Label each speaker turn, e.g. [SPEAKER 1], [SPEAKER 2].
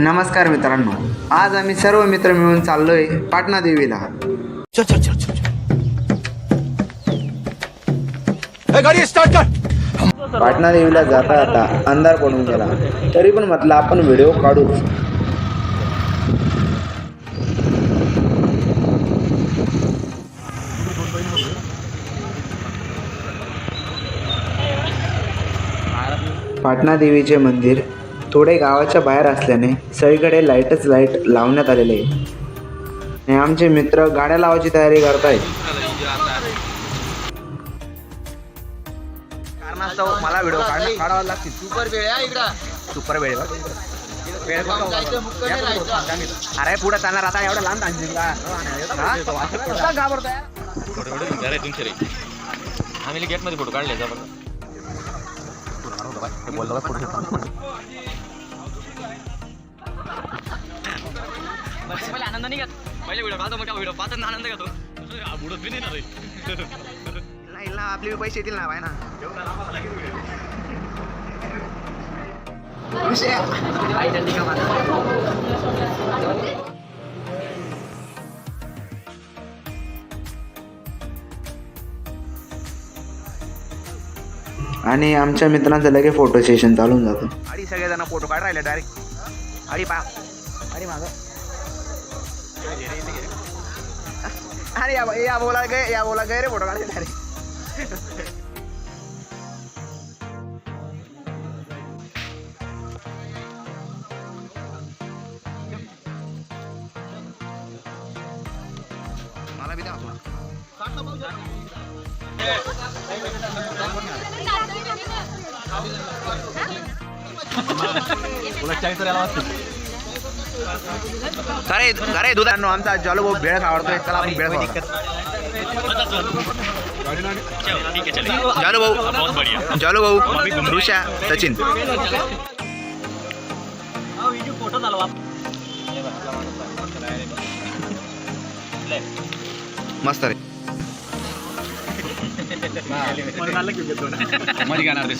[SPEAKER 1] नमस्कार मित्रांनो. आज आम्ही सर्व मित्र मिळून चाललोय पाटणा देवीला. पाटणा देवीला जाता जाता अंधार पडून गेला. तरी पण म्हटलं आपण व्हिडिओ काढूच पाटणा देवीचे मंदिर थोडे गावाच्या बाहेर असल्याने सगळीकडे लाईटच लाइट लावण्यात आलेले आहे. आणि आमचे मित्र गाड्या लावायची तयारी करतायत. कारणास्तव मला व्हिडिओ काढावा लागतील.
[SPEAKER 2] सुपर वेळ आहे इकडं.
[SPEAKER 1] सुपर वेळ अरे पुढे चालणार आता एवढा लांब आणशील का हा? घाबरतोय?
[SPEAKER 3] फोटो फोटो घ्या फोटो पहिले आनंद नाही घेत पहिले व्हिडिओ पाहतो मग व्हिडिओ पाहतो आनंद घेतो बुडत बी नाही ना
[SPEAKER 1] नाही ना आपले पैसे येतील ना बाय ना आणि आमच्या मित्रांचं लगे फोटो सेशन चालून जातं. आणि सगळेजण फोटो काढ राहिले डायरेक्ट आणि पा आणि माग. अरे या या बोला गे या बोला गे रे फोटो काढले डायरेक्ट मला बी द्या अरे अरे दुधांनो आमचा जॉलो भाऊ भेळ आवडतोय. चला आपण भेळ खाऊ. जालू भाऊ जालू भाऊ ऋषा सचिन. मस्त रे.
[SPEAKER 3] मध्ये घेणार ते